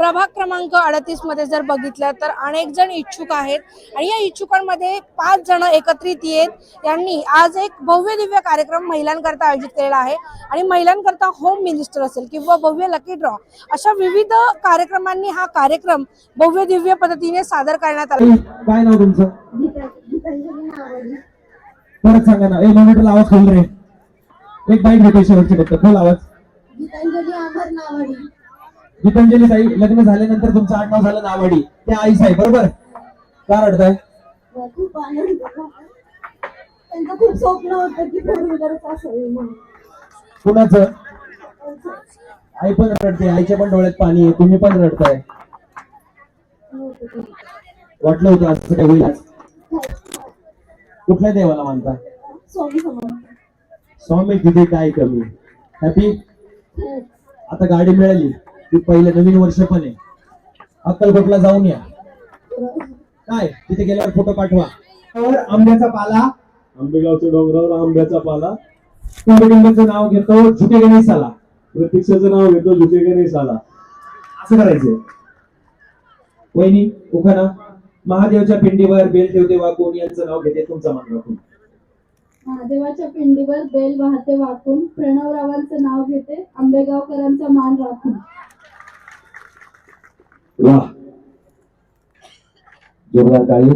प्रभाग क्रमांक अडतीसमध्ये जर बघितलं तर अनेक जण इच्छुक आहेत. आणि या इच्छुकांमध्ये पाच जण एकत्रित येत यांनी आज एक भव्य दिव्य कार्यक्रम महिलांकरता आयोजित केलेला आहे. आणि महिलांकरता होम मिनिस्टर असेल किंवा भव्य लकी ड्रॉ अशा विविध कार्यक्रमांनी हा कार्यक्रम भव्य दिव्य पद्धतीने सादर करण्यात आला. काय नाव तुमचं? परत सांगा ना. ए मॉनिटरला आवाज खोल रे. एक बाईट घेतोय शेवटची फक्त. खोल आवाज. गीतांजली अमर नावाडी. गीतांजली ताई लग्न झाल्यानंतर तुमचं आडनाव झालं नावाडी त्या आईच आहे बरोबर? का रडताय? खूप आनंद झाला. त्यांचं खूप स्वप्न होतं की फोर व्हीलरच असावी म्हणून. कुणाचं? आई पण रडते आईच्या पण डोळ्यात पाणी आहे तुम्ही पण रडताय. वाटलं होतं असं काय होईल आज? कुठल्या देवाला मानता? स्वामी समर्थ. स्वामी किती काय कमी. हॅपी. आता गाडी मिळाली. की पहिलं नवीन वर्ष पण आहे. अक्कलकोटला जाऊन या. काय? तिथे गेल्यावर फोटो पाठवा. आंब्याचा पाला. आंबेगावच्या डोंगरावर आंब्याचा पाला. कुटुंबाचं नाव घेतो झुके गणेश आला प्रतीक्षाचं नाव घेतो झुके गणेश आला असं करायचं वहिनी उखाणा महादेवच्या पिंडीवर बेल ठेवते वाकून. यांचं नाव घेते तुमचा मान राखून. महादेवाच्या पिंडीवर बेल वाहते वाकून. प्रणवरावांचं नाव घेते आंबेगावकरांचा मान राखून. वा जोरदार टाळी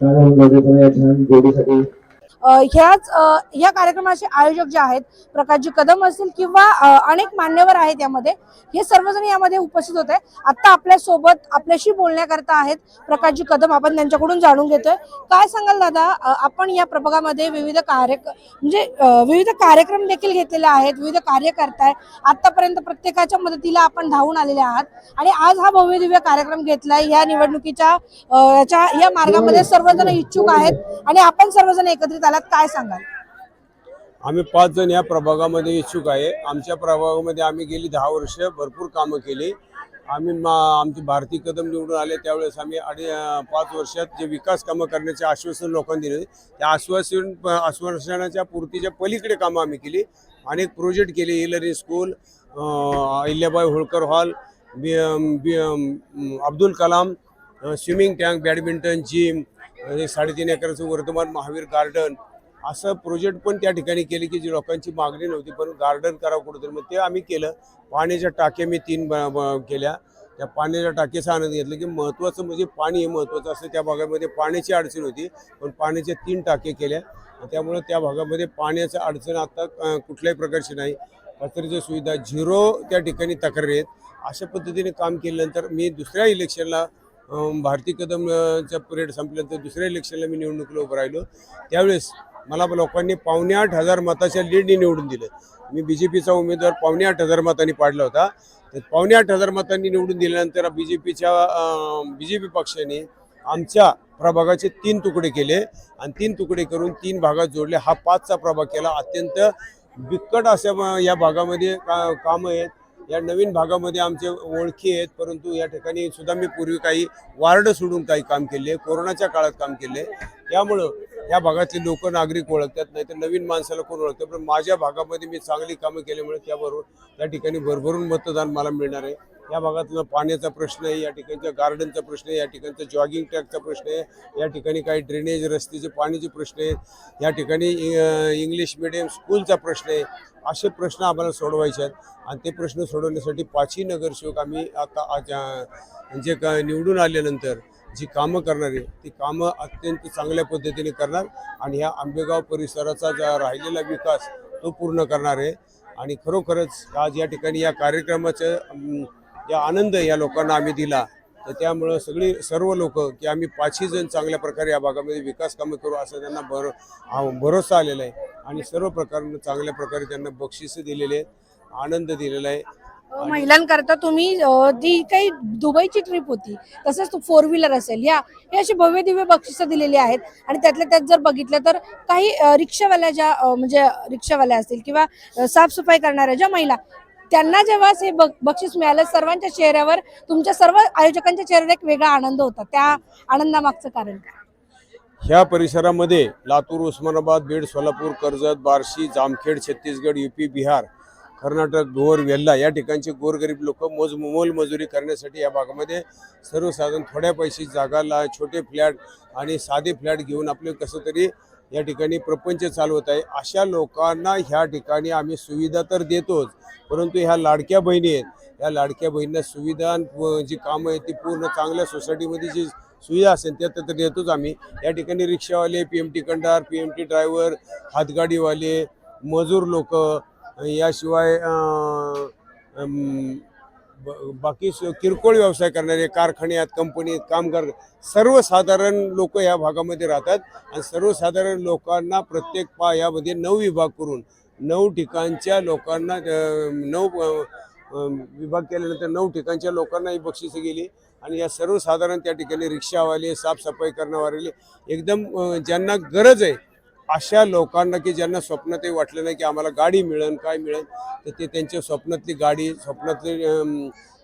टाळ्या होऊन जाऊ दे या छान जोडीसाठी अ, ह्याच अ, या कार्यक्रमाचे आयोजक जे आहेत प्रकाशजी कदम असतील किंवा अनेक मान्यवर आहेत यामध्ये हे सर्वजण यामध्ये उपस्थित होते. आता आपल्यासोबत आपल्याशी बोलण्याकरता आहेत प्रकाशजी कदम. आपण त्यांच्याकडून जाणून घेतोय. काय सांगाल दादा? आपण या प्रभागामध्ये विविध कार्य म्हणजे विविध कार्यक्रम देखील घेतलेले आहेत विविध कार्य करताय. आतापर्यंत प्रत्येकाच्या मदतीला आपण धावून आलेले आहात. आणि आज हा भव्य दिव्य कार्यक्रम घेतलाय. या निवडणुकीच्या या मार्गामध्ये सर्वजण इच्छुक आहेत. आणि आपण सर्वजण एकत्रित मला काय सांगाल? आम्ही पाच जण या प्रभागामध्ये इच्छुक आहे. आमच्या प्रभागामध्ये आम्ही गेली दहा वर्ष भरपूर कामं केली. आम्ही मा- आमचे भारतीय कदम निवडून आले त्यावेळेस आम्ही अडी पाच वर्षात जे विकास कामं करण्याचे आश्वासन लोकांनी दिले. त्या आश्वासन आश्वासनाच्या पूर्तीच्या पलीकडे कामं आम्ही केली. अनेक प्रोजेक्ट केले इलरी school Ahilyabai Holkar hall B B Abdul Kalam swimming tank badminton gym हे साडेतीन एकराचं वर्धमान महावीर गार्डन असं प्रोजेक्ट पण त्या ठिकाणी केले की जी लोकांची मागणी नव्हती पण गार्डन करावं कुठंतरी. मग ते आम्ही केलं. पाण्याच्या टाक्या मी तीन ब- ब- केल्या. त्या पाण्याच्या टाकीचा आनंद घेतला की महत्त्वाचं म्हणजे पाणी हे महत्त्वाचं असतं. त्या भागामध्ये पाण्याची अडचण होती पण पाण्याच्या तीन टाके केल्या. त्यामुळं त्या भागामध्ये पाण्याचं अडचण आता कुठल्याही प्रकारची नाही. कचऱ्याच्या सुविधा झिरो त्या ठिकाणी तक्रारी आहेत. अशा पद्धतीने काम केल्यानंतर मी दुसऱ्या इलेक्शनला भारती भारतीय पिरियड संपल्यानंतर दुसऱ्या इलेक्शनला मी निवडणुकीला उभं राहिलो. त्यावेळेस मला लोकांनी पावणे आठ हजार मताच्या लीडने निवडून दिलं. मी बी जे पीचा उमेदवार पावणे आठ हजार मतांनी पाडला होता. तर पावणे आठ हजार मतांनी निवडून दिल्यानंतर बी जे पीच्या बी जे पी पक्षाने आमच्या प्रभागाचे तीन तुकडे केले आणि तीन तुकडे करून तीन भागात जोडले. हा पाचचा प्रभाग केला. अत्यंत बिकट अशा या भागामध्ये का कामं आहेत. या नवीन भागामध्ये आमचे ओळखी आहेत परंतु या ठिकाणी सुद्धा मी पूर्वी काही वार्ड सोडून काही काम केले कोरोनाच्या काळात काम केले. त्यामुळं या भागातले लोक नागरिक ओळखतात नाही तर नवीन माणसाला कोण ओळखतं? पण माझ्या भागामध्ये मी चांगली कामं केल्यामुळे त्याबरोबर या ठिकाणी भरभरून मतदान मला मिळणार आहे. या भागातलं पाण्याचा प्रश्न आहे या ठिकाणच्या गार्डनचा प्रश्न आहे या ठिकाणचा जॉगिंग ट्रॅकचा प्रश्न आहे या ठिकाणी काही ड्रेनेज रस्त्याचे पाण्याचे प्रश्न आहेत या ठिकाणी इंग्लिश मिडियम स्कूलचा प्रश्न आहे. असे प्रश्न आम्हाला सोडवायचे आहेत आणि ते प्रश्न सोडवण्यासाठी पाचही नगरसेवक आम्ही आता आज जे का निवडून आल्यानंतर जी कामं करणार आहे ती कामं अत्यंत चांगल्या पद्धतीने करणार आणि ह्या आंबेगाव परिसराचा जा राहिलेला विकास तो पूर्ण करणार आहे. आणि खरोखरच आज या ठिकाणी या कार्यक्रमाचं या आनंद या लोकांना आम्ही दिला. तर त्यामुळं सगळी सर्व लोक की आम्ही पाचही जण चांगल्या प्रकारे या भागामध्ये विकास कामं करू असं त्यांना भर भरोसा आलेला आहे. आणि सर्व प्रकारनं चांगल्या प्रकारे त्यांना बक्षिसं दिलेले आहेत आनंद दिलेला आहे. महिलांकरता तुम्ही जी काही दुबईची ट्रिप होती तसंच फोर व्हीलर असेल या हे अशी भव्य दिव्य बक्षिसं दिलेली आहेत. आणि त्यातल्या त्यात जर बघितलं तर काही रिक्षावाल्या ज्या म्हणजे रिक्षावाल्या असतील किंवा साफसफाई करणाऱ्या ज्या महिला त्यांना जेव्हा हे बक- बक्षीस मिळालं सर्वांच्या चेहऱ्यावर तुमच्या सर्व आयोजकांच्या चेहऱ्यावर एक वेगळा आनंद होता. त्या आनंदामागचं कारण काय? ह्या परिसरामध्ये लातूर उस्मानाबाद बीड सोलापूर कर्जत बार्शी जामखेड छत्तीसगड युपी बिहार कर्नाटक गोर वेल्ला या ठिकाणचे गोरगरीब लोक मोज मोलमजुरी करण्यासाठी या भागामध्ये सर्वसाधारण थोड्या पैशाची जागाला छोटे फ्लॅट आणि साधे फ्लॅट घेऊन आपले कसं तरी या ठिकाणी प्रपंच चालवत आहे. अशा लोकांना ह्या ठिकाणी आम्ही सुविधा तर देतोच परंतु ह्या लाडक्या बहिणी आहेत. या लाडक्या बहिणींना सुविधा जी कामं आहेत ती पूर्ण चांगल्या सोसायटीमध्ये जी सुविधा असेल त्या तर देतोच आम्ही. या ठिकाणी रिक्षावाले P M T conductor P M T driver हातगाडीवाले मजूर लोक याशिवाय ब- बाकी स- किरकोळ व्यवसाय करणारे कारखाने आहेत कंपनीत काम कामगार सर्वसाधारण लोक या भागामध्ये राहतात आणि सर्वसाधारण लोकांना प्रत्येक पा यामध्ये नऊ विभाग करून नऊ ठिकाणच्या लोकांना नऊ विभाग केल्यानंतर नऊ ठिकाणच्या लोकांना ही बक्षिसं गेली आणि या सर्वसाधारण त्या ठिकाणी रिक्षावाले साफसफाई करणारे एकदम ज्यांना गरज आहे अशा लोकांना की ज्यांना स्वप्न ते वाटलं नाही की आम्हाला गाडी मिळेल काय मिळेल तर ते त्यांच्या स्वप्नातली गाडी स्वप्नातली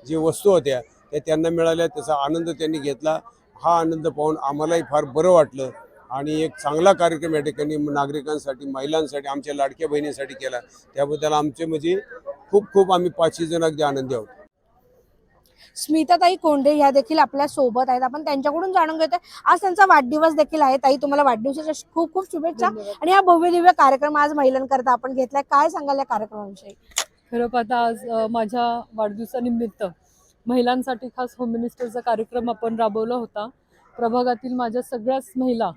जी वस्तू होत्या त्या त्यांना मिळाल्या त्याचा आनंद त्यांनी घेतला. हा आनंद पाहून आम्हालाही फार बरं वाटलं आणि एक चांगला कार्यक्रम या ठिकाणी नागरिकांसाठी महिलांसाठी आमच्या लाडक्या बहिणीसाठी केला. त्याबद्दल आमचे म्हणजे खूप खूप आम्ही पाचशे जण अगदी आनंदी आहोत. स्मिताताई कोंडे ह्या देखील आपल्यासोबत आहेत. आपण त्यांच्याकडून जाणून घेतोय. आज त्यांचा वाढदिवस देखील आहे. ताई तुम्हाला वाढदिवसाच्या खूप खूप शुभेच्छा. आणि हा भव्य दिव्य कार्यक्रम आज महिलांकरता आपण घेतलाय. काय सांगाल या कार्यक्रमाविषयी? खरं पाहता आज माझ्या वाढदिवसानिमित्त महिलांसाठी खास होम मिनिस्टरचा कार्यक्रम आपण राबवला होता. प्रभागातील माझ्या सगळ्याच महिला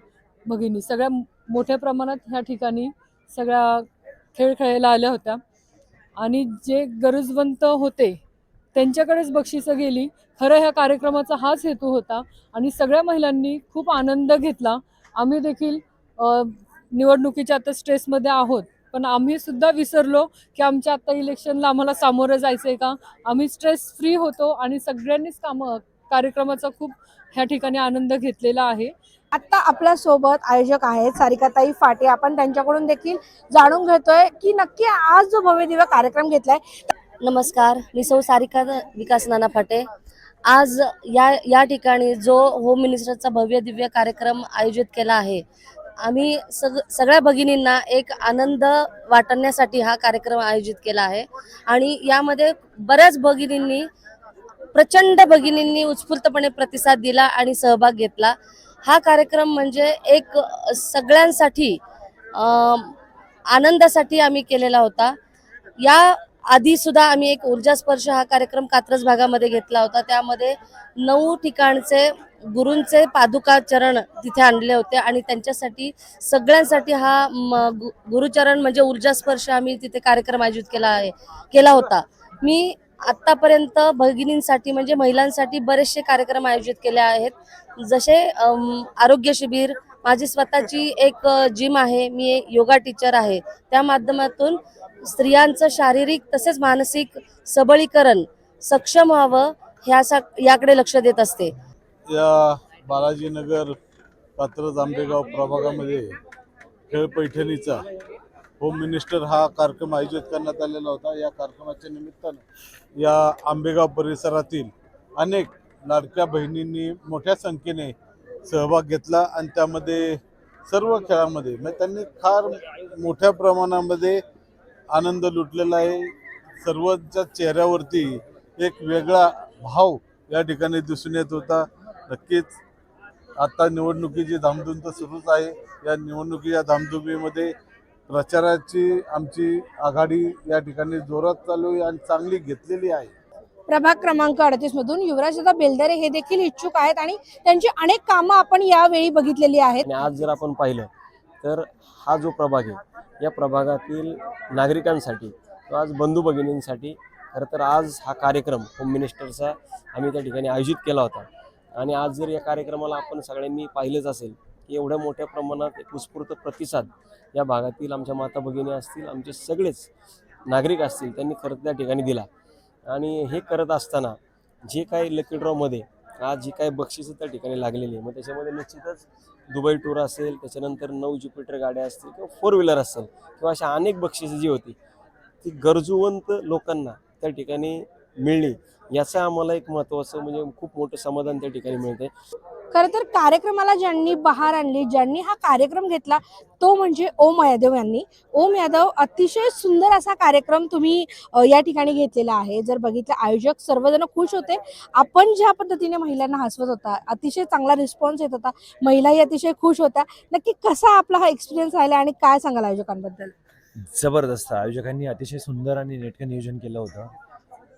भगिनी सगळ्या मोठ्या प्रमाणात ह्या ठिकाणी सगळ्या खेळ खेळायला आल्या होत्या. आणि जे गरजवंत होते त्यांच्याकडेच बक्षिसं गेली. खरं ह्या कार्यक्रमाचा हाच हेतू होता आणि सगळ्या महिलांनी खूप आनंद घेतला. आम्ही देखील निवडणुकीच्या आता स्ट्रेसमध्ये आहोत. पण आम्ही सुद्धा विसरलो की आमच्या आता इलेक्शनला आम्हाला सामोरं जायचं आहे का? आम्ही स्ट्रेस फ्री होतो आणि सगळ्यांनीच काम कार्यक्रमाचा खूप ह्या ठिकाणी आनंद घेतलेला आहे. आता आपल्यासोबत आयोजक आहेत सारिकाताई फाटे. आपण त्यांच्याकडून देखील जाणून घेतोय की नक्की आज जो भव्य दिव्य कार्यक्रम घेतलाय नमस्कार मी सौ सारिका विकास नाना फाटे. आज या या ठिकाणी जो होम मिनिस्टरचा भव्य दिव्य कार्यक्रम आयोजित केला आहे आम्ही सग सगळ्या भगिनींना एक आनंद वाटण्यासाठी हा कार्यक्रम आयोजित केला आहे. आणि यामध्ये बऱ्याच भगिनींनी प्रचंड भगिनींनी उत्स्फूर्तपणे प्रतिसाद दिला आणि सहभाग घेतला. हा कार्यक्रम म्हणजे एक सगळ्यांसाठी आनंदासाठी आम्ही केलेला होता. या आधी सुद्धा आम्ही एक ऊर्जा स्पर्श हा कार्यक्रम कात्रज भागामध्ये घेतला होता. त्यामध्ये नऊ ठिकाणचे गुरूंचे पादुका चरण तिथे आणले होते आणि त्यांच्यासाठी सगळ्यांसाठी हा गु- गुरुचरण म्हणजे ऊर्जा स्पर्श आम्ही तिथे कार्यक्रम आयोजित केला आहे केला होता. मी आतापर्यंत भगिनींसाठी म्हणजे महिलांसाठी बरेचसे कार्यक्रम आयोजित केले आहेत. जसे आरोग्य शिबिर माझी स्वतःची एक जिम आहे मी एक योगा टीचर आहे. त्या माध्यमातून स्त्रियांचं शारीरिक तसेच मानसिक सबलीकरण सक्षम व्हावं ह्या याकडे लक्ष देत असते. या बालाजीनगर पात्र आंबेगाव प्रभागामध्ये खेळ पैठणीचा होम मिनिस्टर हा कार्यक्रम आयोजित करण्यात आलेला होता. या कार्यक्रमाच्या निमित्तानं या आंबेगाव परिसरातील अनेक लाडक्या बहिणींनी मोठ्या संख्येने सहभाग घेतला आणि त्यामध्ये सर्व खेळामध्ये म्हणजे त्यांनी फार मोठ्या प्रमाणामध्ये आनंद लुटलेला आहे. सर्वांच्या चेहऱ्यावरती एक वेगळा भाव या ठिकाणी दिसून येत होता. नक्कीच आता निवडणुकीची धामधूम तर सुरूच आहे. या निवडणुकीच्या धामधुमीमध्ये प्रचाराची आमची आघाडी या ठिकाणी जोरात चालू आहे आणि चांगली घेतलेली आहे. प्रभाग क्रमांक अडतीस मधून युवराजदादा बेलदरे हे देखील इच्छुक आहेत आणि त्यांची अनेक कामं आपण यावेळी बघितलेली आहेत. आणि आज जर आपण पाहिलं तर हा जो प्रभाग आहे या प्रभागातील नागरिकांसाठी किंवा आज बंधू भगिनींसाठी खरं तर आज हा कार्यक्रम होम मिनिस्टरचा आम्ही त्या ठिकाणी आयोजित केला होता. आणि आज जर या कार्यक्रमाला आपण सगळ्यांनी पाहिलंच असेल की एवढ्या मोठ्या प्रमाणात एक उत्स्फूर्त प्रतिसाद या भागातील आमच्या माता भगिनी असतील आमचे सगळेच नागरिक असतील त्यांनी खरं त्या ठिकाणी दिला. आणि हे करत असताना जे काही लकी ड्रॉमध्ये आज जी काही बक्षिसं त्या ठिकाणी लागलेली आहे मग त्याच्यामध्ये निश्चितच दुबई टूर असेल त्याच्यानंतर नऊ ज्युपिटर गाड्या असतील किंवा फोर व्हीलर असेल किंवा अशा अनेक बक्षिसं जी होती ती गरजूवंत लोकांना त्या ठिकाणी मिळली. याचं आम्हाला एक महत्त्वाचं म्हणजे खूप मोठं समाधान त्या ठिकाणी मिळते खरं तर कार्यक्रमाला ज्यांनी बहार आणली ज्यांनी हा कार्यक्रम घेतला तो म्हणजे ओम यादव यांनी. ओम यादव अतिशय सुंदर असा कार्यक्रम तुम्ही या ठिकाणी घेतलेला आहे. जर बघितलं आयोजक सर्वजण खुश होते. आपण ज्या पद्धतीने महिलांना हसवत होता अतिशय चांगला रिस्पॉन्स येत होता. महिलाही अतिशय खुश होत्या. नक्की कसा आपला हा एक्सपिरियन्स राहिला आणि काय सांगाल आयोजकांबद्दल? जबरदस्त. आयोजकांनी अतिशय सुंदर आणि नेटकं नियोजन केलं होतं.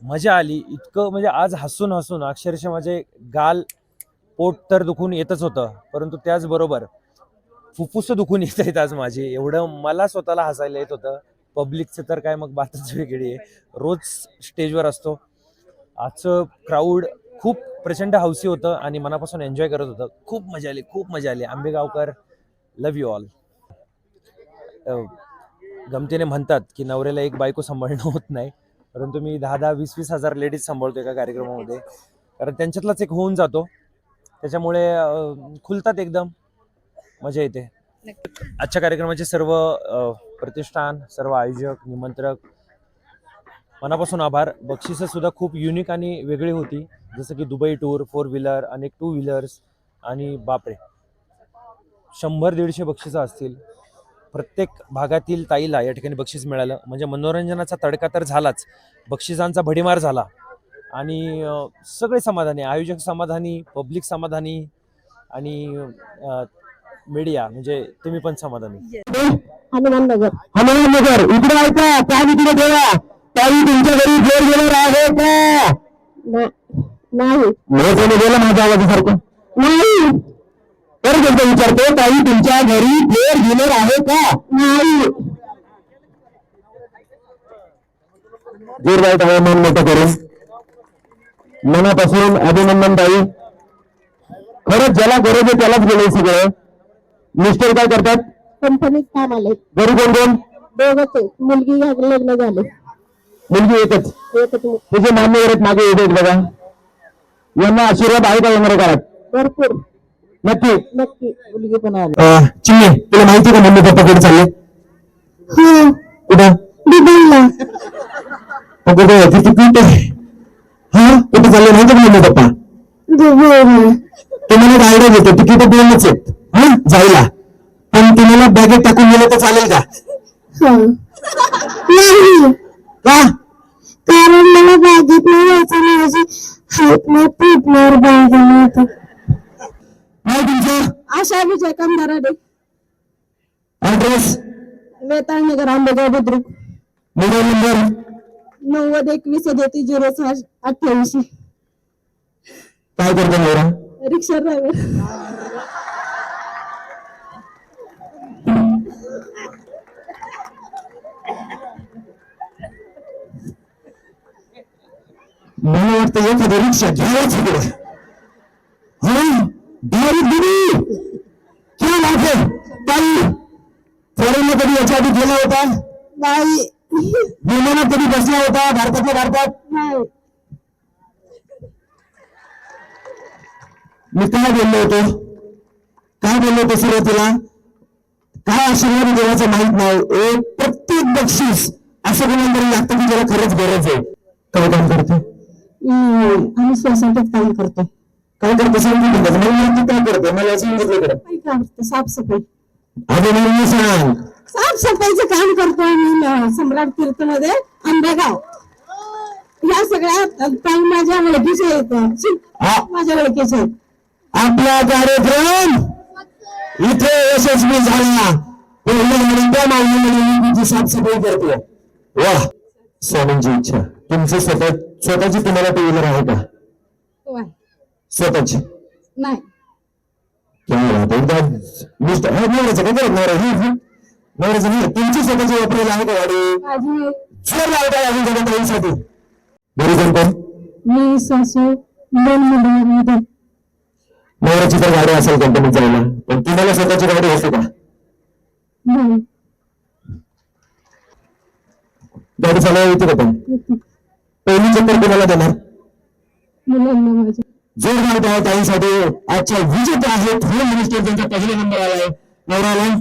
मजा आली. इतकं म्हणजे आज हसून हसून अक्षरशः माझे गाल पोट तर दुखून येतच होतं परंतु त्याचबरोबर फुफ्फुसं दुखून येत आहेत आज माझे. एवढं मला स्वतःला हसायला येत होतं. पब्लिकचं तर काय मग बातच वेगळी आहे. रोज स्टेजवर असतो. आजचं क्राऊड खूप प्रचंड हौसी होतं आणि मनापासून एन्जॉय करत होतं. खूप मजा आली खूप मजा आली. आंबेगावकर लव यू ऑल गमतीने म्हणतात की नवऱ्याला एक बायको सांभाळणं होत नाही परंतु मी दहा दहा वीस वीस हजार लेडीज सांभाळतो एका कार्यक्रमामध्ये. कारण त्यांच्यातलाच एक होऊन जातो. त्याच्यामुळे खुलतात एकदम. मजा येते. आजच्या कार्यक्रमाचे सर्व प्रतिष्ठान सर्व आयोजक निमंत्रक मनापासून आभार. बक्षिसं सुद्धा खूप युनिक आणि वेगळी होती. जसं की दुबई टूर फोर व्हीलर अनेक टू व्हीलर्स आणि बापरे. शंभर दीडशे बक्षिसं असतील. प्रत्येक भागातील ताईला या ठिकाणी बक्षीस मिळालं. म्हणजे मनोरंजनाचा तडका तर झालाच. बक्षिसांचा भडीमार झाला. आणि सगळे समाधानी आयोजक समाधानी पब्लिक समाधानी आणि मीडिया म्हणजे तुम्ही पण समाधानी. हनुमान नगर. हनुमान नगर. इकडे ऐका पाणी तिकडे ठेवा. ताई तुमच्या घरी फेर गेलं आहे का? नाही. गेलं माझ्या आवाजासारखं. नाही. एकदा विचारतो ताई तुमच्या घरी फेर गेलं आहे का? नाही. जोरदार हवामान मोठं करून. मनापासून अभिनंदन ताई खरंच ज्याला गरज आहे त्यालाच गेलंय सगळं. मिस्टर काय करतात? कंपनीत काम आले घरी कोण कोण? दोघच आहे. मुलगी लग्न झाले. मुलगी एकच. तुझे मान्य आहेत मागे येत आहेत बघा. यांना आशीर्वाद आहे का येणाऱ्या काळात भरपूर. नक्की. नक्की. मुलगी पण आली. अं, चिमणे तुला माहिती का मम्मी पप्पा कुठे चालले? कुठं? दुबईला. अगं किती पीठ आहे. हा? कुठे चालले माहिती का मम्मी पप्पा? दुबईला तुम्हाला आयडिया देतो तिकीट दोनच आहेत. हा? जायला. पण तुम्हाला बॅगेत टाकून गेलं तर चालेल का? नाही. का? कारण मला बागेत नाही यायचं माझी हात नाही फुटणार बागेमध्ये नाही तुमचं? Asha Vijay Kandharade address Vetal Nagar Ambegaon Budruk. Mobile number? नव्वद एकवीस सदोतीस झिरो सहा अठ्ठ्याऐंशी. काय करतो नवरा? रिक्षा ड्रायव्हर मला वाटतं एखादं रिक्षा इकडे हा डायरेक्ट दिली क्या बात है? ताई फॉरेनला कधी याच्या आधी गेला होता? नाही विमानात कधी बसला होता? भारतातल्या भारतात? मी काय बोललो होतो? काय बोललो होतो सुरुवातीला? काय आशीर्वाद देवाचा माहीत नाही. एक प्रत्येक बक्षीस असं कोणाला तरी लागतं की ज्याला खरंच गरज आहे. काय काम करते? आम्ही सोसायटीत काम करतो. काय करते? सांगितलं? मला काय करते? मला सांगितलं करत काय करतो साफसफाई. अजून मला सांग. साफसफाईचं काम करतो आम्ही न- सम्राट तीर्थमध्ये आंबेगाव या सगळ्या काही माझ्या ओळखीच्या आहेत. माझ्या ओळखीच्या आहेत. आपला कार्यक्रम इथे यशस्वी झाला. पहिल्या मागणी तुमची साफसफाई करते. वा. स्वामींची इच्छा. तुमची स्वतः स्वतःची तुम्हाला टू व्हीलर आहे का. स्वतःची? नाही. एकदा मिस्टर नवऱ्याचं काय करत नवरा नवऱ्याचं नाही तुमची स्वतःची वापरायला आहे का गाडी? जोर लावता अजून जगात राहीसाठी घरी कोण कोण? मी सासू दोन मुली नवऱ्याची तर गाडी असेल कंपनीत जायला पण तुम्हाला स्वतःची गाडी असते का? गाडी चालवायला येते का पण? पहिली चक्कर कोणाला देणार? जोरदार ताईंसाठी आजच्या विजेते आहेत. होम मिनिस्टर त्यांचा पहिला नंबर आलाय. नवराला